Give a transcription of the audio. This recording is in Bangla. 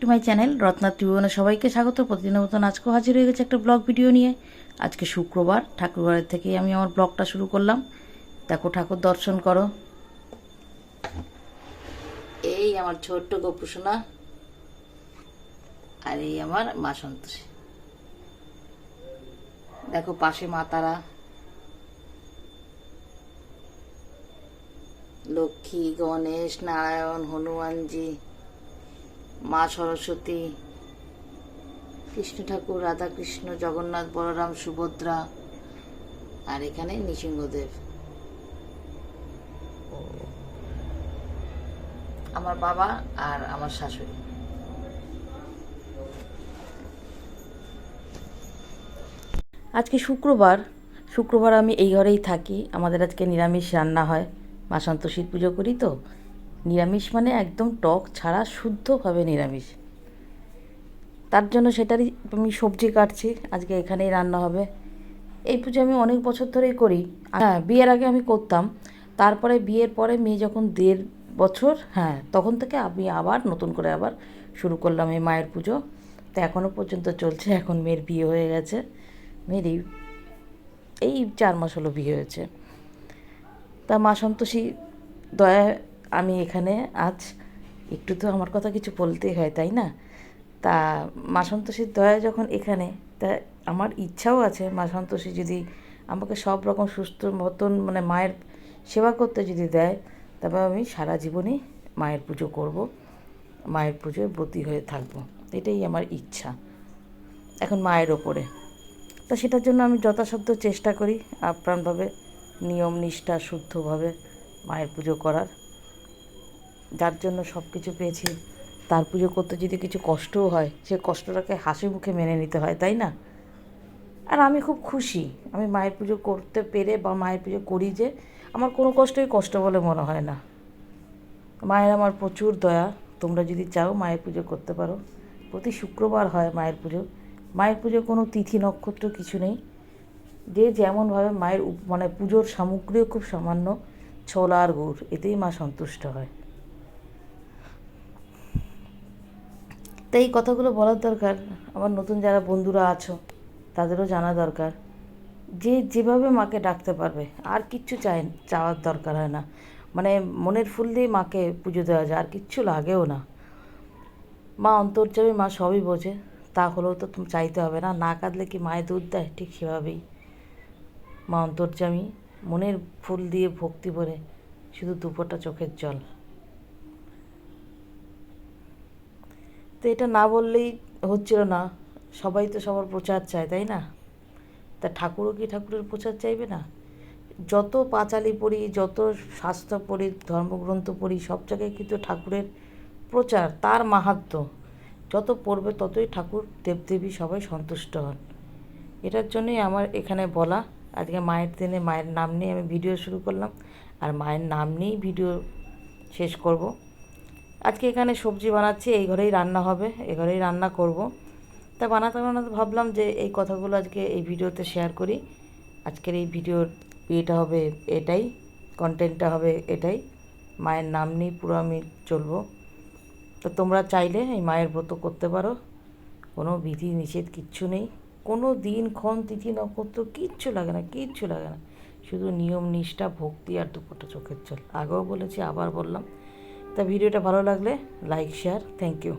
টু মাই চ্যানেল, রত্না ত্রিভুবনে সবাইকে স্বাগত। প্রতিদিনের মতন আজকেও হাজির হয়ে গেছে একটা ব্লগ ভিডিও নিয়ে। আজকে শুক্রবার, ঠাকুরঘরের থেকেই আমি আমার ব্লগটা শুরু করলাম। দেখো ঠাকুর, দর্শন করো। এই আমার ছোট্ট গোপুসোনা আর এই আমার মা সন্তোষী। দেখো পাশে মাতারা লক্ষ্মী, গণেশ, নারায়ণ, হনুমানজি। মা সরস্বতী, কৃষ্ণ ঠাকুর, রাধা কৃষ্ণ, জগন্নাথ, বলরাম, সুভদ্রা আর এখানে নৃসিংহদেব। আমার বাবা আর আমার শাশুড়ি। আজকে শুক্রবার। শুক্রবার আমি এই ঘরেই থাকি। আমাদের আজকে নিরামিষ রান্না হয়। মা সন্তোষীর পুজো করি তো। নিরামিষ মানে একদম টক ছাড়া শুদ্ধভাবে নিরামিষ। তার জন্য সেটারই আমি সবজি কাটছি, আজকে এখানেই রান্না হবে। এই পুজো আমি অনেক বছর ধরেই করি। হ্যাঁ বিয়ের আগে আমি করতাম, তারপরে বিয়ের পরে মেয়ে যখন দেড় বছর হ্যাঁ তখন থেকে আমি আবার নতুন করে আবার শুরু করলাম এই মায়ের পুজো। তো এখনও পর্যন্ত চলছে, এখন মেয়ের বিয়ে হয়ে গেছে। মেয়ের এই এই চার মাস হলো বিয়ে হয়েছে। তা মা সন্তোষী দয়া আমি এখানে আজ একটু তো আমার কথা কিছু বলতেই হয়, তাই না? তা মা সন্তোষীর দয়া যখন এখানে, তা আমার ইচ্ছাও আছে মা সন্তোষী যদি আমাকে সব রকম সুস্থ মতন মানে মায়ের সেবা করতে যদি দেয়, তবে আমি সারা জীবনই মায়ের পুজো করব, মায়ের পুজোয় ব্রতী হয়ে থাকব, এটাই আমার ইচ্ছা, এখন মায়ের ওপরে। তা সেটার জন্য আমি যথাসাধ্য চেষ্টা করি আপ্রাণভাবে, নিয়ম নিষ্ঠা, শুদ্ধভাবে মায়ের পুজো করার। যার জন্য সব কিছু পেয়েছি। তার পুজো করতে যদি কিছু কষ্টও হয়, সে কষ্টটাকে হাসি মুখে মেনে নিতে হয়, তাই না? আর আমি খুব খুশি। আমি মায়ের পুজো করতে পেরে বা মায়ের পুজো করি যে, আমার কোনো কষ্টই কষ্ট বলে মনে হয় না। মায়ের আমার প্রচুর দয়া। তোমরা যদি চাও মায়ের পুজো করতে পারো। প্রতি শুক্রবার হয় মায়ের পুজো। মায়ের পুজো কোনো তিথি, নক্ষত্র কিছু নেই। যে যেমনভাবে মায়ের মানে পুজোর সামগ্রীও খুব সামান্য ছোলা আর গুড়, এতেই মা সন্তুষ্ট হয়। তাই এই কথাগুলো বলার দরকার। আমার নতুন যারা বন্ধুরা আছো, তাদেরও জানা দরকার। যে যেভাবে মাকে ডাকতে পারবে, আর কিচ্ছু চাই চাওয়ার দরকার হয় না। মানে মনের ফুল দিয়ে মাকে পুজো দেওয়া যায়, আর কিচ্ছু লাগেও না। মা অন্তর্যামী মা সবই বোঝে। তা হলেও তো তুমি চাইতে হবে না। না কাঁদলে কি মায়ের দুধ দেয়? ঠিক সেভাবেই। মা অন্তর্যামী মনের ফুল দিয়ে ভক্তি ভরে শুধু দুপোটা চোখের জল। তো এটা না বললেই হচ্ছিল না। সবাই তো সবার প্রচার চায়, তাই না? তা ঠাকুরও কি ঠাকুরের প্রচার চাইবে না? যত পাঁচালি পড়ি, যত শাস্ত্র পড়ি, ধর্মগ্রন্থ পড়ি, সব জায়গায় কিন্তু ঠাকুরের প্রচার, তার মাহাত্ম্য যত পড়বে ততই ঠাকুর দেবদেবী সবাই সন্তুষ্ট হন। এটার জন্যই আমার এখানে বলা, আজকে মায়ের দিনে মায়ের নাম নিয়ে আমি ভিডিও শুরু করলাম। আর মায়ের নাম নিয়েই ভিডিও শেষ করব। আজকে এখানে সবজি বানাচ্ছি, এই ঘরেই রান্না হবে, এই ঘরেই রান্না করব। তা বানাতে বানাতে ভাবলাম যে এই কথাগুলো আজকে এই ভিডিওতে শেয়ার করি। আজকের এই ভিডিওর ইয়েটা হবে এটাই কন্টেন্টটা হবে এটাই। মায়ের নাম নিয়ে পুরো আমি চলবো। তো তোমরা চাইলে এই মায়ের ব্রত করতে পারো, কোনো বিধি নিষেধ কিচ্ছু নেই। কোনো দিন, ক্ষণ, তিথি, নক্ষত্র কিচ্ছু লাগে না, কিচ্ছু লাগে না। শুধু নিয়ম, নিষ্ঠা, ভক্তি আর দুপোটা চোখের জল। আগেও বলেছি, আবার বললাম। তা ভিডিওটা ভালো লাগলে লাইক শেয়ার থ্যাংক ইউ